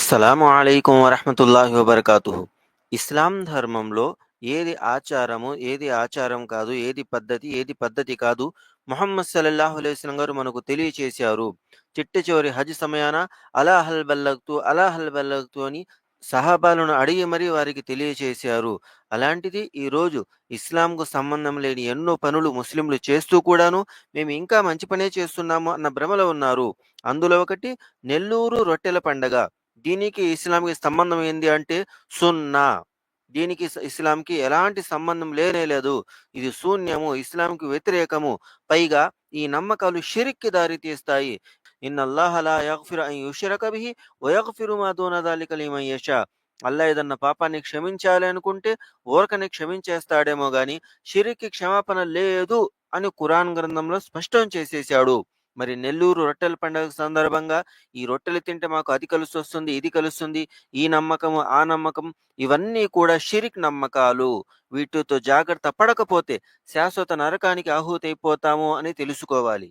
అస్సలం అయికం వరహమతుల్లాహి వబర్కాతు ఇస్లాం ధర్మంలో ఏది ఆచారము ఏది ఆచారం కాదు ఏది పద్ధతి ఏది పద్ధతి కాదు మొహమ్మద్ సల్లల్లాహు అలైస్లం గారు మనకు తెలియచేశారు. చిట్ట చివరి హజ్ సమయాన అలా హల్ బల్లగ్తు అలా హల్ బల్లగ్తు అని సహాబాలను అడిగి మరీ వారికి తెలియచేశారు. అలాంటిది ఈరోజు ఇస్లాంకు సంబంధం లేని ఎన్నో పనులు ముస్లింలు చేస్తూ కూడాను మేము ఇంకా మంచి పనే చేస్తున్నాము అన్న భ్రమలో ఉన్నారు. అందులో ఒకటి నెల్లూరు రొట్టెల పండగ. దీనికి ఇస్లాంకి సంబంధం ఏంది అంటే సున్నా. దీనికి ఇస్లాంకి ఎలాంటి సంబంధం లేనే లేదు. ఇది శూన్యము ఇస్లాంకి వ్యతిరేకము. పైగా ఈ నమ్మకాలు షిరిక్కి దారి తీస్తాయి ఇన్ లా మా అల్లా ఏదన్నా పాపాన్ని క్షమించాలి అనుకుంటే ఓరకని క్షమించేస్తాడేమో గాని షిరిక్కి క్షమాపణ లేదు అని కురాన్ గ్రంథంలో స్పష్టం చేసేశాడు. మరి నెల్లూరు రొట్టెల పండుగ సందర్భంగా ఈ రొట్టెలు తింటే మాకు అది కలిసి వస్తుంది ఇది కలుస్తుంది ఈ నమ్మకం ఆ నమ్మకం ఇవన్నీ కూడా షిరిక్ నమ్మకాలు. వీటితో జాగ్రత్త పడకపోతే శాశ్వత నరకానికి ఆహుతైపోతాము అని తెలుసుకోవాలి.